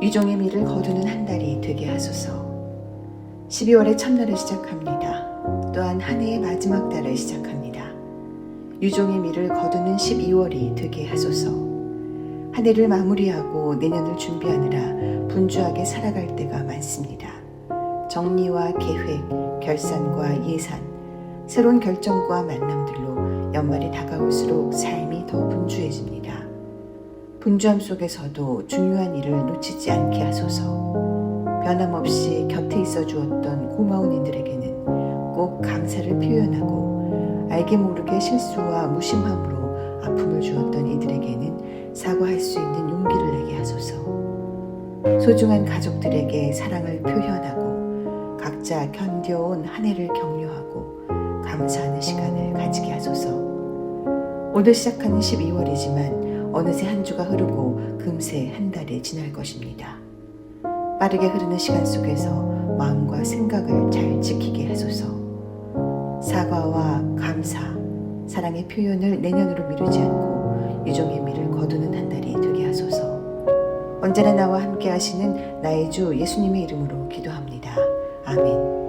유종의 미를 거두는 한 달이 되게 하소서. 12월의 첫날을 시작합니다. 또한 한 해의 마지막 달을 시작합니다. 유종의 미를 거두는 12월이 되게 하소서. 한 해를 마무리하고 내년을 준비하느라 분주하게 살아갈 때가 많습니다. 정리와 계획, 결산과 예산, 새로운 결정과 만남들로 연말이 다가올수록 삶이 더 분주해집니다. 분주함 속에서도 중요한 일을 놓치지 않게 하소서. 변함없이 곁에 있어 주었던 고마운 이들에게는 꼭 감사를 표현하고 알게 모르게 실수와 무심함으로 아픔을 주었던 이들에게는 사과할 수 있는 용기를 내게 하소서. 소중한 가족들에게 사랑을 표현하고 각자 견뎌온 한 해를 격려하고 감사하는 시간을 가지게 하소서. 오늘 시작하는 12월이지만 어느새 한 주가 흐르고 금세 한 달이 지날 것입니다. 빠르게 흐르는 시간 속에서 마음과 생각을 잘 지키게 하소서. 사과와 감사, 사랑의 표현을 내년으로 미루지 않고 유종의 미를 거두는 한 달이 되게 하소서. 언제나 나와 함께 하시는 나의 주 예수님의 이름으로 기도합니다. 아멘.